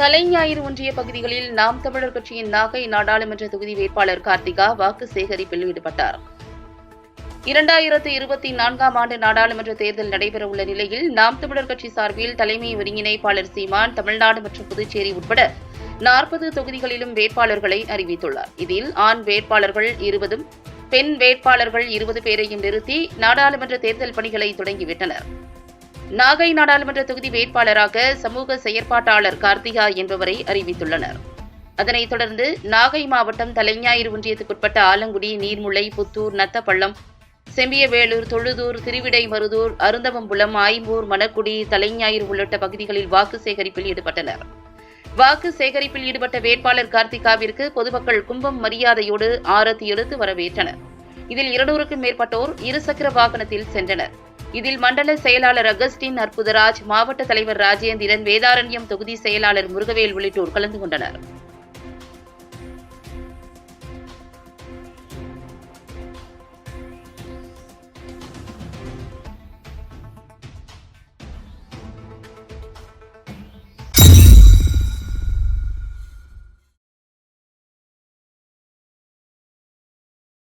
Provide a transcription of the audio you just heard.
தலைஞாயிறு ஒன்றிய பகுதிகளில் நாம் தமிழர் கட்சியின் நாகை நாடாளுமன்ற தொகுதி வேட்பாளர் கார்த்திகா வாக்கு சேகரிப்பில் ஈடுபட்டார். இரண்டாயிரத்து இருபத்தி நான்காம் ஆண்டு நாடாளுமன்ற தேர்தல் நடைபெறவுள்ள நிலையில் நாம் தமிழர் கட்சி சார்பில் தலைமை ஒருங்கிணைப்பாளர் சீமான் தமிழ்நாடு மற்றும் புதுச்சேரி உட்பட நாற்பது தொகுதிகளிலும் வேட்பாளர்களை அறிவித்துள்ளார். இதில் ஆண் வேட்பாளர்கள் இருபதும் பெண் வேட்பாளர்கள் இருபது பேரையும் நிறுத்தி நாடாளுமன்ற தேர்தல் பணிகளை தொடங்கிவிட்டனர். நாகை நாடாளுமன்ற தொகுதி வேட்பாளராக சமூக செயற்பாட்டாளர் கார்த்திகா என்பவரை அறிவித்துள்ளனர். அதனைத் தொடர்ந்து நாகை மாவட்டம் தலைஞாயிறு ஒன்றியத்துக்குட்பட்ட ஆலங்குடி நீர்முளை புத்தூர் நத்தப்பள்ளம் செம்பியவேலூர் தொழுதூர் திருவிடைமருதூர் அருந்தவம்புலம் ஆய்மூர் மணக்குடி தலைஞாயிறு உள்ளிட்ட பகுதிகளில் வாக்கு சேகரிப்பில் ஈடுபட்டனர். வாக்கு சேகரிப்பில் ஈடுபட்ட வேட்பாளர் கார்த்திகாவிற்கு பொதுமக்கள் கும்பம் மரியாதையோடு ஆரத்தி எடுத்து வரவேற்றனர். இதில் இருநூறுக்கும் மேற்பட்டோர் இருசக்கர வாகனத்தில் சென்றனர். இதில் மண்டல செயலாளர் அகஸ்டின் அற்புதராஜ் மாவட்ட தலைவர் ராஜேந்திரன் வேதாரண்யம் தொகுதி செயலாளர் முருகவேல் உள்ளிட்டோர் கலந்து கொண்டனர்.